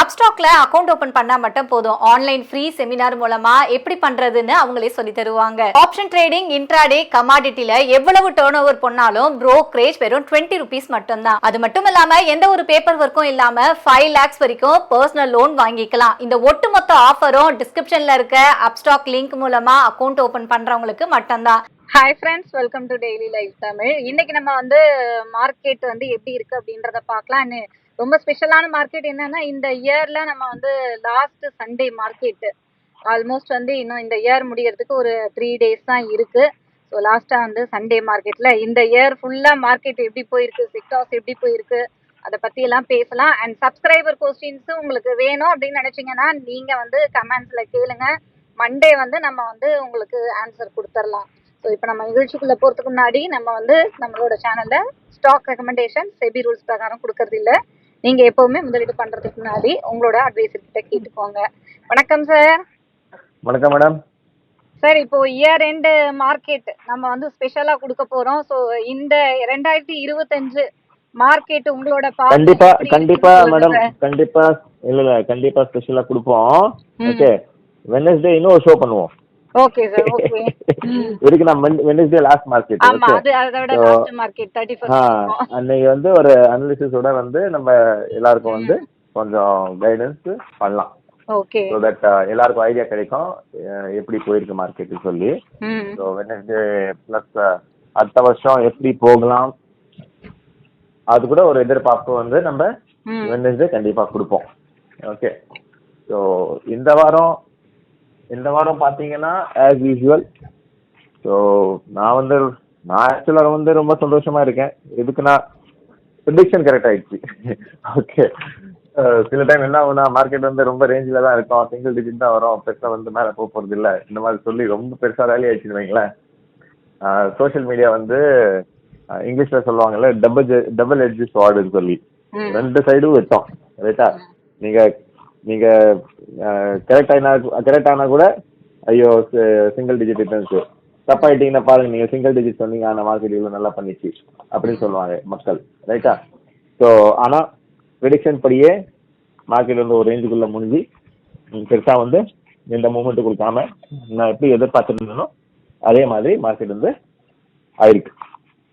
அப்ஸ்டாக்ல account open பண்ணா மட்டும் போதும். ஆன்லைன் ஃப்ரீ செமினார் மூலமா எப்படி பண்றதுன்னு அவங்களே சொல்லி தருவாங்க. ஆப்ஷன் ட்ரேடிங் இன்ட்ராடே கமாடிட்டில எவ்வளவு டேர்ன் ஓவர் பண்ணாலும் ப்ரோக்ரேஜ் வெறும் டுவெண்ட்டி ருபீஸ் மட்டும்தான். அது மட்டும் இல்லாம எந்த ஒரு பேப்பர் ஒர்க்கும் இல்லாம ஃபைவ் லேக்ஸ் வரைக்கும் பர்சனல் லோன் வாங்கிக்கலாம். இந்த ஒட்டுமொத்த ஆஃபரும் டிஸ்கிரிப்ஷன்ல இருக்க அப்ஸ்டாக் லிங்க் மூலமா அக்கவுண்ட் ஓபன் பண்றவங்களுக்கு மட்டும்தான். Hi friends welcome to daily life Tamil. இன்னைக்கு நம்ம வந்து மார்க்கெட் வந்து எப்படி இருக்கு அப்படின்றத பார்க்கலாம் ரொம்ப ஸ்பெஷலான மார்க்கெட் என்னன்னா இந்த இயர்ல நம்ம வந்து லாஸ்ட் சண்டே மார்க்கெட் ஆல்மோஸ்ட் வந்து இன்னும் இந்த இயர் முடியறதுக்கு ஒரு த்ரீ டேஸ் தான் இருக்கு. ஸோ லாஸ்ட்டாக வந்து சண்டே மார்க்கெட்டில் இந்த இயர் ஃபுல்லாக மார்க்கெட் எப்படி போயிருக்கு சிக்டாஸ் எப்படி போயிருக்கு அதை பத்தி எல்லாம் பேசலாம். அண்ட் சப்ஸ்கிரைபர் கொஸ்டின்ஸும் உங்களுக்கு வேணும் அப்படின்னு நினச்சிங்கன்னா நீங்கள் வந்து கமெண்ட்ஸில் கேளுங்க. மண்டே வந்து நம்ம வந்து உங்களுக்கு ஆன்சர் கொடுத்துடலாம். ஸோ இப்போ நம்ம நிகழ்ச்சிக்குள்ள போகிறதுக்கு முன்னாடி நம்ம வந்து நம்மளோட சேனலில் ஸ்டாக் ரெக்கமெண்டேஷன் செபி ரூல்ஸ் பிரகாரம் கொடுக்கறது இல்லை. நீங்கள் எப்போவுமே முதலீடு பண்ணுறதுக்கு முன்னாடி உங்களோட அட்வைசர் கிட்ட கேட்டுக்கோங்க. வணக்கம் சார் வணக்கம் மேடம் சார் இப்போ இயர் எண்டு மார்க்கெட் நம்ம வந்து ஸ்பெஷலா கொடுக்க போறோம். ஸோ இந்த ரெண்டாயிரத்தி இருபத்தஞ்சு மார்க்கெட் உங்களோட கண்டிப்பா கண்டிப்பா மேடம். கண்டிப்பா இல்ல இல்ல கண்டிப்பா ஸ்பெஷலா கொடுப்போம். ஓகே வெனஸ்டே இன்னும் ஒரு ஷோ பண்ணுவோம். ஓகே சார் ஓகே ம். இதுக்கு நம்ம வெனஸ்டே லாஸ்ட் மார்க்கெட் ஆமா ஓகே அது அதை விட So, last market thirty uh first அன்னைக்கு வந்து ஒரு அனாலிசிஸோட வந்து நம்ம எல்லாருக்கும் வந்து கொஞ்சம் கைடன்ஸ் பண்ணலாம். ஓகே ஸோ தட் எல்லாருக்கும் ஐடியா கிடைக்கும் எப்படி போயிருக்கு மார்க்கெட்டு சொல்லி. ஸோ வெனஸ்டே ப்ளஸ் அடுத்த வருஷம் எப்படி போகலாம்? அது கூட ஒரு எதிர்பார்ப்பு வந்து நம்ம வெனஸ்டே கண்டிப்பா கொடுப்போம். ஓகே ஸோ இந்த வாரம் இந்த வாரம் பார்த்தீங்கன்னா ஆஸ் யூஷுவல் ஸோ நான் வந்து நான் ஆக்சுவலாக வந்து ரொம்ப சந்தோஷமா இருக்கேன். எதுக்குன்னா ப்ரிடிக்ஷன் கரெக்ட் ஆயிடுச்சு. ஓகே சில டைம் என்ன ஆகும்னா மார்க்கெட் வந்து ரொம்ப ரேஞ்சில் தான் இருக்கும். சிங்கிள் டிஜிட் தான் வரும். பெருசாக வந்து மேலே போக போகிறது இல்லை. இந்த மாதிரி சொல்லி ரொம்ப பெருசாக வேலையை ஆயிடுச்சுன்னு சோஷியல் மீடியா வந்து இங்கிலீஷில் சொல்லுவாங்கல்ல டபுள் டபுள் எட்ஜி ஸ்வாடுன்னு சொல்லி. ரெண்டு சைடும் விட்டோம். ரைட்டா நீங்க நீங்க கரெக்ட் ஆயினா கரெக்ட் ஆனா கூட ஐயோ சிங்கிள் டிஜிட் ரிட்டர்ன்ஸ் தப்பாயிட்டீங்கன்னா பாருங்க நீங்க சிங்கிள் டிஜிட் சொன்னீங்க ஆனா மார்க்கெட் இவ்வளவு நல்லா பண்ணிச்சு அப்படின்னு சொல்லுவாங்க மக்கள் ரைட்டா ஸோ ஆனா ப்ரிடிக்ஷன் படியே மார்க்கெட் வந்து ஒரு ரேஞ்சுக்குள்ள முடிஞ்சு பெருசாக பெருசா வந்து எந்த மூமெண்ட் கொடுக்காம நான் எப்படி எதிர்பார்த்துருந்தேனோ அதே மாதிரி மார்க்கெட் வந்து ஆயிருக்கு.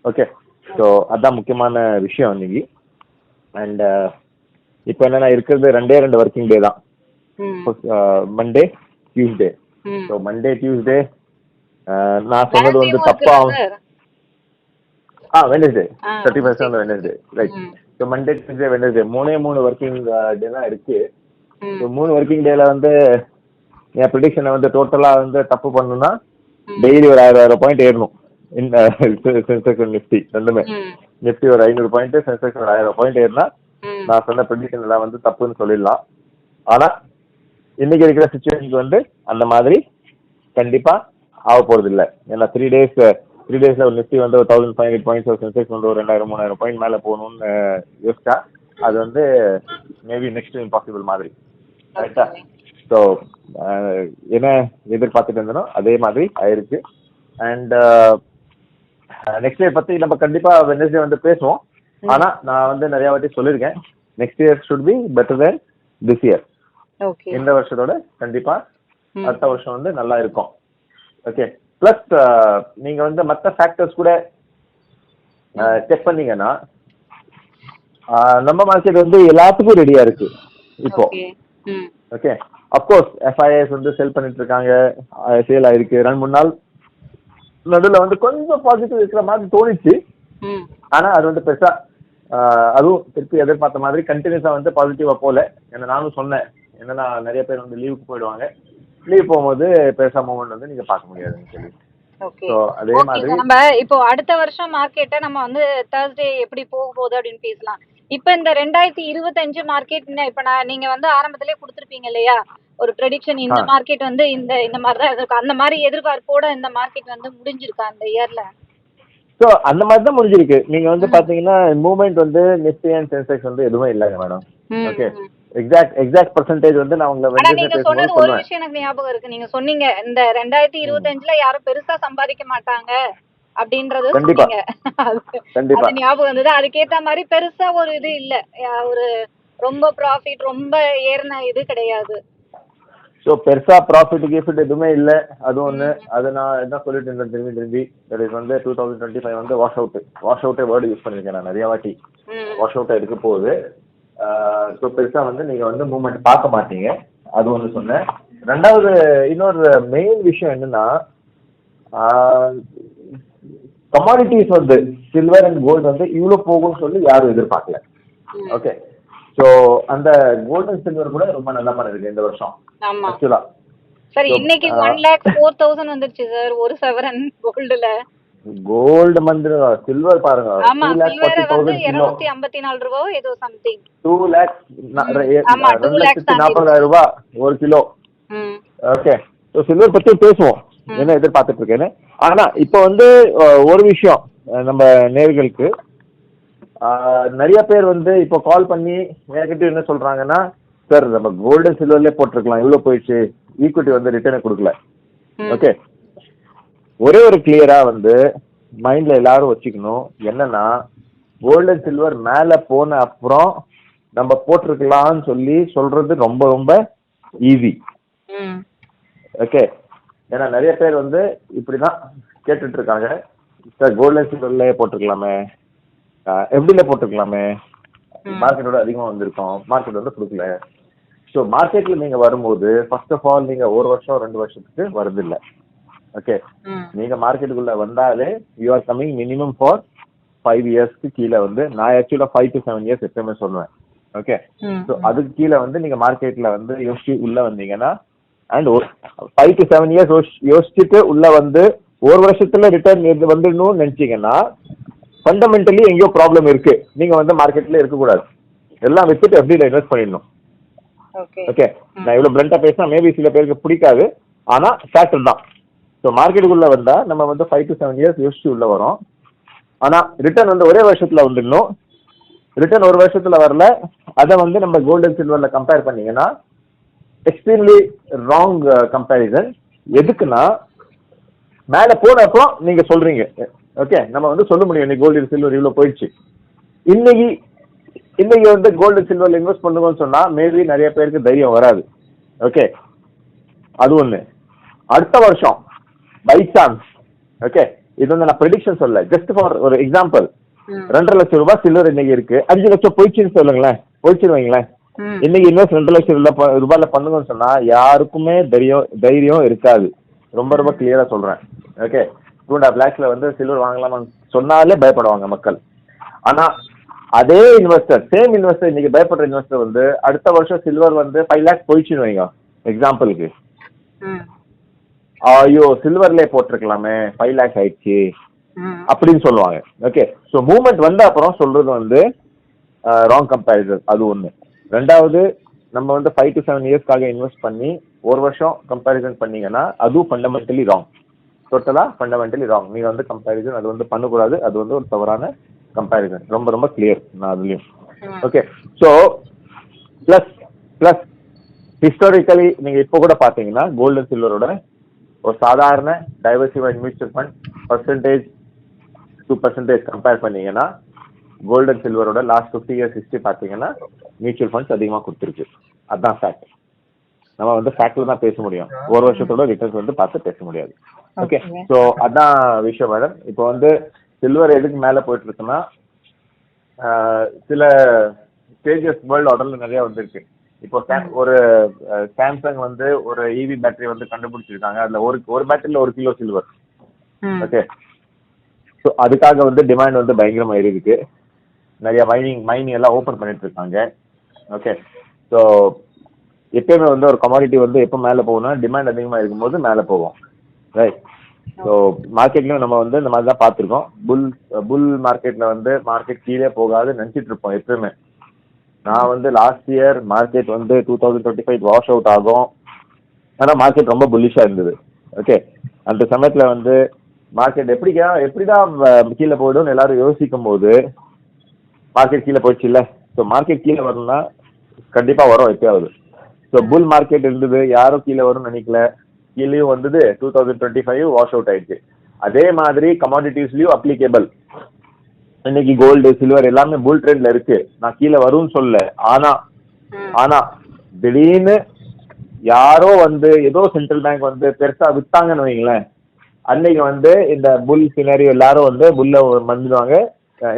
ஓகே ஸோ அதான் முக்கியமான விஷயம் இன்னைக்கு. அண்ட் இப்போ என்னன்னா இருக்கிறது ரெண்டே ரெண்டு ஒர்க்கிங் டே தான். Monday Tuesday so Monday Tuesday நான் சொன்னது வந்து தப்பா ஆ Wednesday thirty percent Wednesday right. So Monday Tuesday Wednesday மூணே மூணு ஒர்க்கிங் டே தான் இருக்கு. ஸோ மூணு ஒர்க்கிங் டேல வந்து என் ப்ரிடிக்ஷனை வந்து டோட்டலாக வந்து தப்பு பண்ணணும்னா டெய்லி ஒரு ஆயிரம் ஆயிரம் பாயிண்ட் ஏறணும். இந்த சென்செக்ஸ் நிஃப்டி ரெண்டுமே. நிஃப்டி ஒரு ஐநூறு பாயிண்ட் சென்செக்ஸ் ஒரு ஆயிரம் பாயிண்ட் ஏறினா நான் சொன்ன ப்ரெடிக்ஷன் எல்லாம் வந்து தப்புன்னு சொல்லிடலாம். ஆனா இன்னைக்கு இருக்கிற சுச்சுவேஷனுக்கு வந்து அந்த மாதிரி கண்டிப்பா ஆக போறது இல்ல ஏன்னா த்ரீ டேஸ் த்ரீ டேஸ்ல ஒரு நிஃப்டி வந்து ஒரு தௌசண்ட் ஃபைவ் ஹண்ட்ரட் பாயிண்ட்ஸ் ஒரு சென்செக்ஸ் வந்து ஒரு ரெண்டாயிரம் மூணாயிரம் பாயிண்ட் மேல போகணும்னு யோசிச்சா அது வந்து மேபி நெக்ஸ்ட் இம்பாசிபிள் மாதிரி. ரைட்டா ஸோ என்ன எதிர்பார்த்துட்டு இருந்தனோ அதே மாதிரி ஆயிருக்கு. அண்ட் நெக்ஸ்ட் இயர் பத்தி நம்ம கண்டிப்பா வெனஸ்டே வந்து பேசுவோம். ஆனா நான் வந்து நிறைய வாட்டி சொல்லியிருக்கேன். Next year should be better then this year okay இந்த வருஷத்தோட கண்டிப்பா. அடுத்த வருஷம் வந்து நல்லா இருக்கும். ஓகே பிளஸ் நீங்க வந்து மற்ற ஃபேக்டர்ஸ் கூட செக் பண்ணீங்கன்னா நம்ம மார்க்கெட் வந்து எல்லாத்துக்கும் ரெடியா இருக்கு. இப்போ. ஓகே அப்கோர்ஸ் எஃப்ஐஎஸ் வந்து செல் பண்ணிட்டு இருக்காங்க. சேல் ஆயிருக்கு. ரெண்டு மூணு நாள் நடுவில் வந்து கொஞ்சம் பாசிட்டிவ் இருக்கிற மாதிரி தோணுச்சு. ஆனா அது வந்து பெருசா அதுவும் திருப்பி எதிர்பார்த்த மாதிரி கண்டினியூஸா வந்து பாசிட்டிவா போல ஏன்னா நானும் சொன்னேன். என்னன்னா நிறைய பேர் வந்து லீவுக்கு போயிடுவாங்க. லீவ் போகும்போது பெருசா மூமெண்ட் வந்து நீங்க பார்க்க முடியாதுன்னு சொல்லி. நம்ம இப்போ அடுத்த வருஷம் மார்க்கெட்டை நம்ம வந்து தேர்ஸ்டே எப்படி போக போகுது அப்படின்னு பேசலாம். இப்போ இந்த ரெண்டாயிரத்தி இருபத்தஞ்சு மார்க்கெட் இப்போ நான் நீங்க வந்து ஆரம்பத்திலே கொடுத்துருப்பீங்க இல்லையா? ஒரு ப்ரெடிக்ஷன் இந்த. மார்க்கெட் வந்து இந்த இந்த மாதிரி தான் இருக்கும் அந்த மாதிரி எதிர்பார்ப்போட இந்த மார்க்கெட் வந்து முடிஞ்சிருக்கா இந்த இயர்ல ஸோ அந்த மாதிரி தான் முடிஞ்சிருக்கு. நீங்க வந்து பாத்தீங்கன்னா மூவ்மெண்ட் வந்து நிஃப்டி அண்ட் சென்செக்ஸ் வந்து எதுவுமே இல்லைங்க madam okay exact exact percentage வந்து நான் உங்களை வந்து நீங்க சொன்னது ஒரு விஷயம் எனக்கு ஞாபகம் இருக்கு. நீங்க சொன்னீங்க இந்த ரெண்டாயிரத்தி இருபத்தஞ்சுல யாரும் பெருசா சம்பாதிக்க மாட்டாங்க அப்படின்றது கண்டிப்பா. சொன்னீங்க. கண்டிப்பா. ஞாபகம் வந்தது. அதுக்கேத்த மாதிரி பெருசா ஒரு இது இல்ல. ஒரு ரொம்ப ப்ராஃபிட் ரொம்ப ஏறின இது கிடையாது. ஸோ பெருசா ப்ராஃபிட் கிஃபிட் எதுவுமே இல்லை. அது ஒன்று அது நான் என்ன சொல்லிட்டு இருந்தேன் திரும்பி திரும்பி? தட் இஸ் வந்து டூ தௌசண்ட் டுவெண்ட்டி ஃபைவ் வந்து வாஷ் அவுட் வாஷ் அவுட்டே வேர்டு யூஸ் பண்ணியிருக்கேன் நான் நிறைய வாட்டி. வாஷ் அவுட்டாக இருக்க போகுது. ஸோ பெருசா வந்து நீங்க வந்து மூவ்மெண்ட் பார்க்க மாட்டீங்க. அது ஒன்று சொன்னேன். ரெண்டாவது இன்னொரு மெயின் விஷயம் என்னன்னா கமாடிட்டிஸ் வந்து சில்வர் அண்ட் கோல்டு வந்து இவ்வளோ போகும்னு சொல்லி யாரும் எதிர்பார்க்கல. ஓகே ஸோ அந்த கோல்டு சில்வர் கூட ரொம்ப நல்லா பண்ணிருக்கு இந்த வருஷம். ஆமா. ஆக்சுவலா சார் இன்னைக்கு. ஒன் லேக் ஃபோர் தௌசண்ட் வந்துருச்சு சார் ஒரு சவரன் கோல்டுல கோல்டு மந்த் சில்வர் பாருங்க. ஆமா லேக் சில்வர் வந்து தௌசண்ட் கிலோ. இருநூத்தி ஐம்பத்தி நாலு ரூபாவோ ஏதோ சம்திங் டூ லேக்ஸ் ஆமா, two ரெண்டு lakhs லட்சத்தி தாண்டி நாற்பதாயிரம் ரூபாய் ஒரு கிலோ. ஓகே சில்வர் பற்றி பேசுவோம். என்ன எதிர்பார்த்துட்டு இருக்கேன்னு. ஆனா இப்போ வந்து ஒரு விஷயம் நம்ம நேர்களுக்கு. நிறைய பேர் வந்து இப்போ கால் பண்ணி என்கிட்ட என்ன சொல்றாங்கன்னா சார் நம்ம கோல்டு சில்வர்லேயே போட்டிருக்கலாம். இவ்வளோ போயிடுச்சு? ஈக்விட்டி வந்து ரிட்டர்னை கொடுக்கல. ஓகே ஒரே ஒரு கிளியரா வந்து மைண்ட்ல எல்லாரும் வச்சுக்கணும். என்னன்னா கோல்டு அண்ட் சில்வர் மேல போன அப்புறம் நம்ம போட்டிருக்கலாம்னு சொல்லி சொல்றது ரொம்ப ரொம்ப ஈஸி ஓகே ஏன்னா நிறைய பேர் வந்து இப்படிதான் கேட்டுட்டு இருக்காங்க. சார் கோல்டு அண்ட் சில்வர்ல போட்டிருக்கலாமே. எப்படில போட்டிருக்கலாமே மார்க்கெட்டோட அதிகமாக வந்திருக்கோம் மார்க்கெட் வந்து கொடுக்கல ஸோ மார்க்கெட்ல நீங்க வரும்போது ஃபர்ஸ்ட் ஆஃப் ஆல் நீங்க ஒரு வருஷம் ரெண்டு வருஷத்துக்கு வருதில்ல ஓகே ம் நீங்க மார்க்கெட்டுக்குள்ள வந்தாலே you are coming minimum for five இயர்ஸ்க்கு கீழே வந்து நான் ஆக்சுவலாக ஃபைவ் டு செவன் இயர்ஸ் எப்பவுமே சொல்லுவேன் ஓகே ஸோ அதுக்கு கீழே வந்து நீங்க மார்க்கெட்ல வந்து யோசிச்சு உள்ள வந்தீங்கன்னா and five to seven years யோசிச்சுட்டு உள்ள வந்து ஒரு வருஷத்துல ரிட்டர்ன் வந்துடணும்னு நினைச்சீங்கன்னா ஃபண்டமெண்டலி எங்கேயோ ப்ராப்ளம் இருக்கு. நீங்க வந்து மார்க்கெட்ல இருக்கக்கூடாது. எல்லாம் வித்துட்டு எப்படியில் இன்வெஸ்ட் பண்ணிடணும். ஓகே நான் இவ்வளவு பிளண்டா பேசினா மேபி சில பேருக்கு பிடிக்காது. ஆனா ஃபேக்டர் தான். ஸோ மார்க்கெட்டுக்குள்ள வந்தா நம்ம வந்து ஃபைவ் டு செவன் இயர்ஸ் யோசிச்சு உள்ள வரோம். ஆனா ரிட்டர்ன் வந்து ஒரே வருஷத்துல வந்துடணும். ரிட்டர்ன் ஒரு வருஷத்துல வரல. அதை வந்து நம்ம கோல்டன் சில்வர்ல கம்பேர் பண்ணீங்கன்னா எக்ஸ்ட்ரீம்லி ராங் கம்பேரிசன் எதுக்குன்னா மேல போன அப்புறம் நீங்க சொல்றீங்க. ஓகே நம்ம வந்து சொல்ல முடியும் இன்னைக்கு கோல்டு சில்வர் இவ்வளவு போயிடுச்சு. இன்னைக்கு இன்னைக்கு வந்து கோல்டு சில்வர்ல இன்வெஸ்ட் பண்ணுங்கன்னு சொன்னா மேபி நிறைய பேருக்கு தைரியம் வராது. ஓகே அது ஒண்ணு. அடுத்த வருஷம் பை சான்ஸ் ஓகே இது வந்து நான் ப்ரெடிக்ஷன் சொல்ல ஜஸ்ட் ஃபார் ஒரு எக்ஸாம்பிள் ரெண்டரை லட்சம் ரூபாய் சில்வர் இன்னைக்கு இருக்கு. அஞ்சு லட்சம் போயிடுச்சுன்னு சொல்லுங்களேன். போயிடுச்சுன்னு வைங்களேன். இன்னைக்கு இன்வெஸ்ட் ரெண்டு லட்சம் ரூபாய்ல பண்ணுங்கன்னு சொன்னா யாருக்குமே தைரியம் தைரியம் இருக்காது. ரொம்ப ரொம்ப கிளியரா சொல்றேன். ஓகே டூ அண்ட் ஹாஃப் லேக்ஸ்ல வந்து சில்வர் வாங்கலாமான்னு சொன்னாலே பயப்படுவாங்க மக்கள். ஆனா அதே இன்வெஸ்டர் சேம் இன்வெஸ்டர் இன்னைக்கு பயப்படுற இன்வெஸ்டர் வந்து அடுத்த வருஷம் சில்வர் வந்து ஃபைவ் லேக்ஸ் போயிடுச்சுன்னு வைங்க எக்ஸாம்பிளுக்கு ஐயோ சில்வர்லயே போட்டிருக்கலாமே ஃபைவ் லேக்ஸ் ஆயிடுச்சு. அப்படின்னு சொல்லுவாங்க. ஓகே ஸோ மூவ்மெண்ட் வந்த அப்புறம் சொல்றது வந்து ராங் கம்பேரிசன் அது ஒன்று ரெண்டாவது நம்ம வந்து ஃபைவ் டு செவன் இயர்ஸ்க்காக இன்வெஸ்ட் பண்ணி ஒரு வருஷம் கம்பேரிசன் பண்ணீங்கன்னா அதுவும் ஃபண்டமெண்டலி ராங் டோட்டலாக ஃபண்டமெண்டலி ராங் நீங்கள் வந்து கம்பேரிசன் அது வந்து பண்ணக்கூடாது. அது வந்து ஒரு தவறான கம்பேரிசன் ரொம்ப ரொம்ப கிளியர் நான் அதுலேயும். Okay so plus plus historically நீங்கள் இப்போ கூட பார்த்தீங்கன்னா கோல்டு சில்வரோட ஒரு சாதாரண diversified mutual fund percentage to percentage compare பண்ணீங்கன்னா கோல்டு அண்ட் சில்வரோட லாஸ்ட் ஃபிஃப்டி இயர்ஸ் ஹிஸ்ட்ரி பார்த்தீங்கன்னா மியூச்சுவல் ஃபண்ட்ஸ் அதிகமாக கொடுத்துருக்கு. அதுதான் ஃபேக்ட் நம்ம வந்து ஃபேக்ட்ல தான் பேச முடியும். ஒரு வருஷத்தோட ரிட்டர்ன்ஸ் வந்து பார்த்து பேச முடியாது. ஓகே. ஸோ அதான் விஷயம் மேடம் இப்போ வந்து சில்வர் எதுக்கு மேலே போயிட்டு இருக்குன்னா சில ஸ்டேஜஸ் வேர்ல்டு ஆர்டர்ல நிறைய வந்திருக்கு. இப்போ ஒரு சாம்சங் வந்து ஒரு இவி பேட்டரி வந்து கண்டுபிடிச்சிருக்காங்க. அதுல ஒரு ஒரு பேட்டரியில ஒரு கிலோ சில்வர் ஓகே ஸோ அதுக்காக வந்து டிமாண்ட் வந்து பயங்கரமா இருக்கு நிறைய மைனிங் மைனிங் எல்லாம் ஓப்பன் பண்ணிட்டு இருக்காங்க ஓகே ஸோ எப்பயுமே வந்து ஒரு கமாடிட்டி வந்து எப்போ மேலே போகும்னா டிமாண்ட் அதிகமாக இருக்கும்போது மேலே போகும் ரைட் ஸோ மார்க்கெட்லையும் நம்ம வந்து இந்த மாதிரி தான் பார்த்துருக்கோம் புல் uh, புல் மார்க்கெட்டில் வந்து மார்க்கெட் கீழே போகாது நினச்சிட்டு இருப்போம் எப்பவுமே நான் வந்து லாஸ்ட் இயர் மார்க்கெட் வந்து two thousand twenty five wash out ஆகும். ஆனால் மார்க்கெட் ரொம்ப புல்லிஷாக இருந்தது. ஓகே அந்த சமயத்தில் வந்து மார்க்கெட் எப்படிக்கா எப்படிதான் கீழே போயிடும்னு எல்லாரும் யோசிக்கும் போது மார்க்கெட் கீழே போயிடுச்சு இல்லை ஸோ மார்க்கெட் கீழே வரணும்னா கண்டிப்பாக வரும் எப்பயாவது. ஸோ புல் மார்க்கெட் இருந்தது யாரும் கீழே வரும்னு நினைக்கல. கீழேயும் வந்தது two thousand twenty five wash out ஆயிடுச்சு. அதே மாதிரி கமாடிட்டிஸ்லயும் அப்ளிகேபிள் இன்னைக்கு கோல்டு சில்வர் எல்லாமே புல் ட்ரெண்ட்ல இருக்கு. நான் கீழே வரும்னு சொல்ல ஆனா. ஆனா திடீர்னு யாரோ வந்து ஏதோ சென்ட்ரல் பேங்க் வந்து பெருசா வித்தாங்கன்னு வைங்களேன். அன்னைக்கு வந்து இந்த புல் சினாரியோ எல்லாரும் வந்து புல்ல வந்துடுவாங்க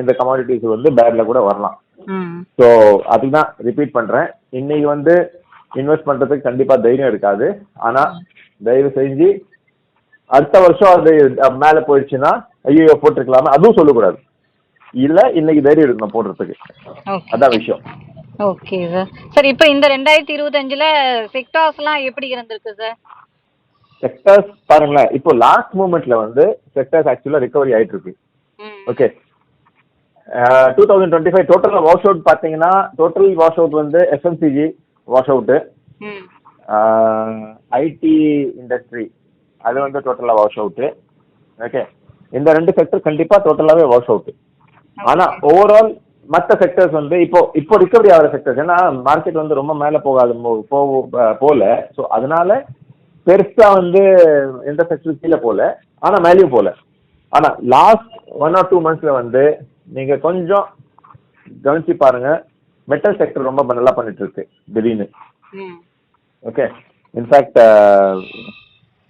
இந்த கமாடிட்டிஸ் வந்து பேட்ல கூட வரலாம். ம். ஸோ அதுக்கு தான் ரிப்பீட் பண்றேன். இன்னைக்கு வந்து இன்வெஸ்ட் பண்றதுக்கு கண்டிப்பா தைரியம் இருக்காது. ஆனா தயவு செஞ்சு அடுத்த வருஷம் அது மேல போயிடுச்சுன்னா ஐயோ போட்டிருக்கலாமே. அதுவும் சொல்லக்கூடாது. இல்ல இன்னைக்கு தைரியம் இருக்கணும் போடுறதுக்கு. அதான் விஷயம். Okay sir. சார் இப்போ இந்த ரெண்டாயிரத்தி இருபத்தஞ்சுல செக்டார்ஸ்லாம் எப்படி இருந்திருக்கு சார்? செக்டர்ஸ் பாருங்களேன். இப்போ லாஸ்ட் மூமெண்ட்ல வந்து செக்டர்ஸ் ஆக்சுவலா ரிகவரி ஆயிட்டு இருக்கு. Okay. Two thousand twenty five total wash out பார்த்தீங்கன்னா டோட்டல் வாஷ் அவுட் வந்து FMCG wash out. IT industry அது வந்து டோட்டலாக வாஷ் அவுட்டு ஓகே இந்த ரெண்டு செக்டர் கண்டிப்பாக டோட்டலாகவே வாஷ் அவுட்டு ஆனால் ஓவரால் மற்ற செக்டர்ஸ் வந்து இப்போ இப்போ ரிகவரி ஆகிற செக்டர்ஸ் ஏன்னா மார்க்கெட் வந்து ரொம்ப மேலே போகாது போகல ஸோ அதனால பெருசாக வந்து எந்த செக்டர் கீழே போகல ஆனால் மேலேயும் போகல ஆனால் லாஸ்ட் ஒன் ஆர் டூ மந்த்ஸில் வந்து நீங்கள் கொஞ்சம் கவனிச்சு பாருங்க மெட்டல் செக்டர் ரொம்ப நல்லா பண்ணிட்டு இருக்கு திடீர்னு. ம். ஓகே இன்ஃபேக்ட்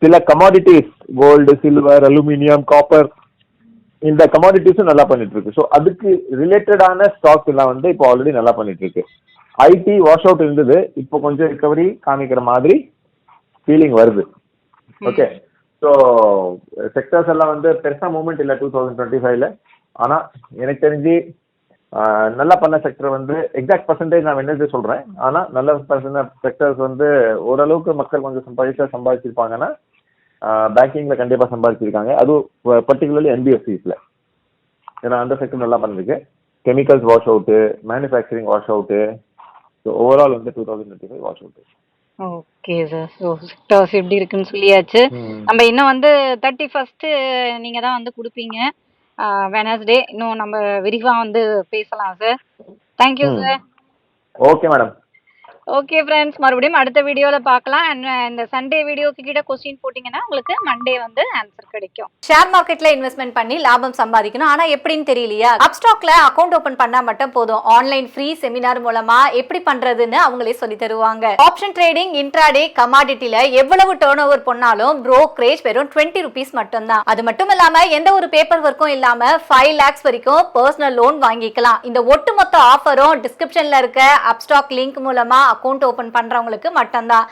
சில commodities gold silver aluminium copper இந்த கமாடிட்டிஸும் நல்லா பண்ணிட்டு இருக்கு ஸோ அதுக்கு ரிலேட்டடான ஸ்டாக்ஸ் எல்லாம் வந்து இப்போ ஆல்ரெடி நல்லா பண்ணிட்டு இருக்கு ஐடி வாஷ் அவுட் இருந்தது. இப்போ கொஞ்சம் ரிகவரி காமிக்கிற மாதிரி ஃபீலிங் வருது. ஓகே ஸோ செக்டர்ஸ் எல்லாம் வந்து பெருசாக மூவ்மெண்ட் இல்லை டூ தௌசண்ட் டுவெண்ட்டி ஃபைவ்ல ஆனால் எனக்கு தெரிஞ்சு நல்லா பண்ண செக்டர் வந்து எக்ஸாக்ட் பர்சன்டேஜ் நான் என்னது சொல்கிறேன் ஆனால் நல்ல பர்சன்ட் செக்டர்ஸ் வந்து ஓரளவுக்கு மக்கள் கொஞ்சம் சம்பாதிச்சா சம்பாதிச்சிருப்பாங்கன்னா பேங்கிங்கில் கண்டிப்பாக சம்பாதிச்சிருக்காங்க. அதுவும் பர்டிகுலர்லி என்பிஎஃப்சிஸில் ஏன்னா அந்த செக்டர் நல்லா பண்ணிருக்கு. Chemicals wash out manufacturing wash out so overall வந்து two thousand twenty five wash out okay sir so sectors எப்படி இருக்குன்னு சொல்லியாச்சு. நம்ம இன்னும் வந்து தேர்ட்டி ஃபஸ்ட்டு நீங்கள் தான் வந்து கொடுப்பீங்க. வெனஸ்டே இன்னும் நம்ம விரிவாக வந்து பேசலாம் sir thank you. Sir okay madam okay friends மறுபடியும் அடுத்த வீடியோவில் பார்க்கலாம். அண்ட் uh, இந்த சண்டே வீடியோக்கு கிட்ட கொஸ்டின் போட்டிங்கன்னா உங்களுக்கு மண்டே வந்து ஆன்சர் கிடைக்கும். ஷேர் மார்க்கெட்ல இன்வெஸ்ட்மெண்ட் பண்ணி லாபம் சம்பாதிக்கணும். ஆனால் எப்படின்னு தெரியலையா? அப்ஸ்டாக்ல அக்கௌண்ட் ஓப்பன் பண்ணா மட்டும் போதும். ஆன்லைன் ஃப்ரீ செமினார் மூலமா எப்படி பண்றதுன்னு அவங்களே சொல்லி தருவாங்க. ஆப்ஷன் ட்ரேடிங் இன்ட்ராடே கமாடிட்டியில எவ்வளவு டேர்ன் ஓவர் பண்ணாலும் ப்ரோக்ரேஜ் வெறும் டுவெண்ட்டி ருபீஸ் மட்டும்தான். அது மட்டும் இல்லாம எந்த ஒரு பேப்பர் ஒர்க்கும் இல்லாம ஃபைவ் லேக்ஸ் வரைக்கும் பர்சனல் லோன் வாங்கிக்கலாம். இந்த ஒட்டுமொத்த ஆஃபரும் டிஸ்கிரிப்ஷன்ல இருக்க அப்ஸ்டாக் லிங்க் மூலமா அக்கௌண்ட் ஓபன் பண்றவங்களுக்கு மட்டும்தான்.